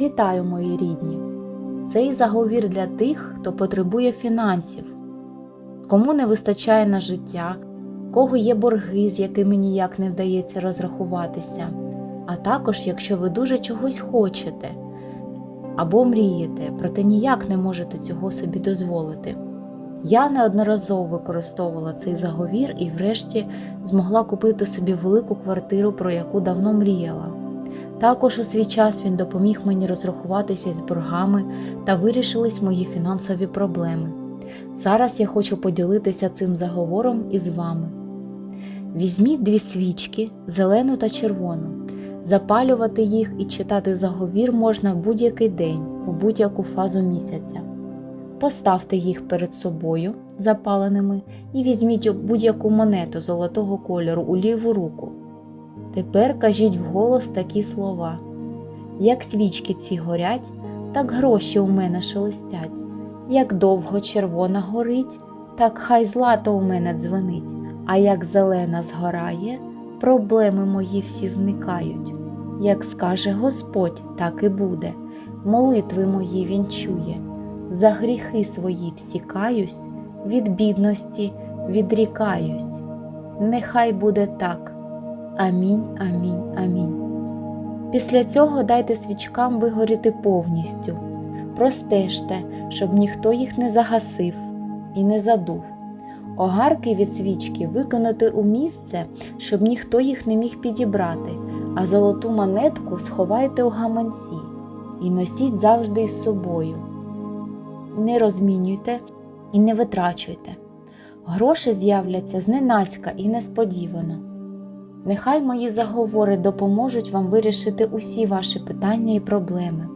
Вітаю, мої рідні! Цей заговір для тих, хто потребує фінансів, кому не вистачає на життя, кого є борги, з якими ніяк не вдається розрахуватися, а також якщо ви дуже чогось хочете або мрієте, проте ніяк не можете цього собі дозволити. Я неодноразово використовувала цей заговір і, врешті, змогла купити собі велику квартиру, про яку давно мріяла. Також у свій час він допоміг мені розрахуватися із боргами та вирішились мої фінансові проблеми. Зараз я хочу поділитися цим заговором із вами. Візьміть дві свічки, зелену та червону. Запалювати їх і читати заговір можна в будь-який день, у будь-яку фазу місяця. Поставте їх перед собою запаленими і візьміть будь-яку монету золотого кольору у ліву руку. Тепер кажіть вголос такі слова: Як свічки ці горять, так гроші у мене шелестять, як довго червона горить, так хай злато у мене дзвенить, а як зелена згорає, проблеми мої всі зникають. Як скаже Господь, так і буде, молитви мої він чує, за гріхи свої всі каюсь, від бідності відрікаюсь. Нехай буде так. Амінь, амінь, амінь. Після цього дайте свічкам вигоріти повністю. Простежте, щоб ніхто їх не загасив і не задув. Огарки від свічки викинути у місце, щоб ніхто їх не міг підібрати, а золоту монетку сховайте у гаманці і носіть завжди із собою. Не розмінюйте і не витрачуйте. Гроші з'являться зненацька і несподівано. Нехай мої заговори допоможуть вам вирішити усі ваші питання і проблеми.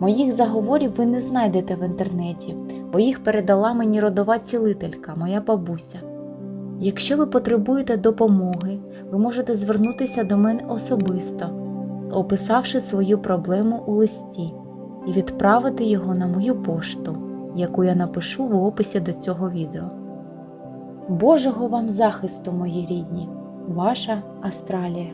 Моїх заговорів ви не знайдете в інтернеті, бо їх передала мені родова цілителька, моя бабуся. Якщо ви потребуєте допомоги, ви можете звернутися до мене особисто, описавши свою проблему у листі, і відправити його на мою пошту, яку я напишу в описі до цього відео. Божого вам захисту, мої рідні! Ваша Астралія.